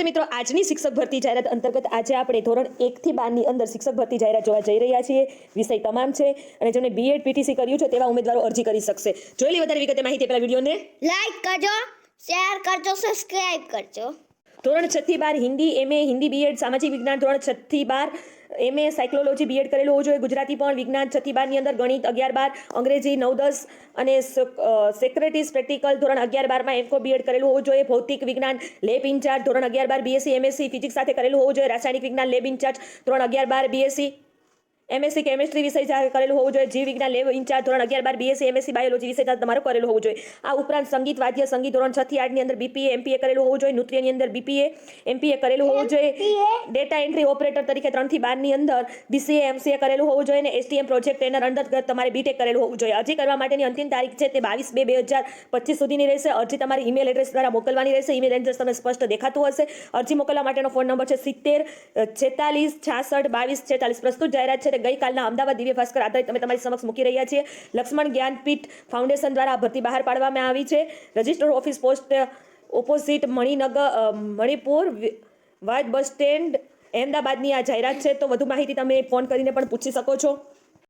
નમસ્તે મિત્રો, આજની શિક્ષક ભરતી જાહેરાત અંતર્ગત આજે આપણે ધોરણ એકથી બારની અંદર શિક્ષક ભરતી જાહેરાત જોવા જઈ રહ્યા છીએ. વિષય તમામ છે અને જેમણે બીએડ પીટીસી કર્યું છે તેવા ઉમેદવારો અરજી કરી શકશે. જોઈ વધારે વિગતે માહિતી પેલા વિડીયોને. લાઈક કરજો શેર કરજો સબસ્ક્રાઇબ કરજો. ધોરણ છથી બાર હિન્દી એમએ હિન્દી બીએડ સામાજિક વિજ્ઞાન ધોરણ છથી બાર એમએ સાયકોલોજી બીએડ કરેલું હોવું જોઈએ. ગુજરાતી પણ વિજ્ઞાન છ બારની અંદર, ગણિત અગિયાર બાર, અંગ્રેજી નવ દસ અને સેક્રેટરીઝ પ્રેક્ટિકલ ધોરણ અગિયાર બારમાં એમકો બીએડ કરેલું હોવું જોઈએ. ભૌતિક વિજ્ઞાન લેબ ઇન્ચાર્જ ધોરણ અગિયાર બાર બીએસસી એમએસસી ફિઝિક્સ સાથે કરેલું હોવું જોઈએ. રાસાયણિક વિજ્ઞાન લેબ ઇન્ચાર્જ ધોરણ અગિયાર બાર બીએસસી એમએસસી કેમિસ્ટ્રી વિષય સાથે કરેલું હોવું જોઈએ. જીવ વિજ્ઞાન લેવ ઇન્ચાર્જ ધોરણ અગિયાર બાર બીએસસી એમએસસી બાયોલોજી વિષય તમારે કરેલું હોવું જોઈએ. આ ઉપરાંત સંગીત વાદ્ય સંગીત ધોરણ છ થી આઠની અંદર બીપીએ એમપીએ કરેલું હોવું જોઈએ. નૃત્યની અંદર બીપીએ એમપીએ કરેલું હોવું જોઈએ. ડેટા એન્ટ્રી ઓપરેટર તરીકે ત્રણથી બારની અંદર બીસીએ એમસીએ કરેલું હોવું જોઈએ અને એસટીએમ પ્રોજેક્ટ એના અંતર્ગત તમારે બીટેક કરેલું હોવું જોઈએ. અરજી કરવા માટેની અંતિમ તારીખ છે તે બાવીસ બે બે હજાર પચીસ સુધીની રહેશે. અરજી તમારી ઈમેલ એડ્રેસ દ્વારા મોકલવાની રહેશે. ઈમેલ એડ્રેસ તમને સ્પષ્ટ દેખાતું હશે. અરજી મોકલવા માટેનો ફોન નંબર છે સિત્તેર છેતાલીસ છાસઠ બાવીસ છેતાલીસ. પ્રસ્તુત જાહેરાત છે ગઈકાલના અમદાવાદ દિવ્ય ભાસ્કર આધારિત અમે તમારી સમક્ષ મૂકી રહ્યા છીએ. લક્ષ્મણ જ્ઞાનપીઠ ફાઉન્ડેશન દ્વારા ભરતી બહાર પાડવામાં આવી છે. Register office post opposite Maninagar Manipur white bus stand, અહેમદાબાદની આ જાહેરાત છે. તો વધુ માહિતી તમે ફોન કરીને પણ પૂછી શકો છો.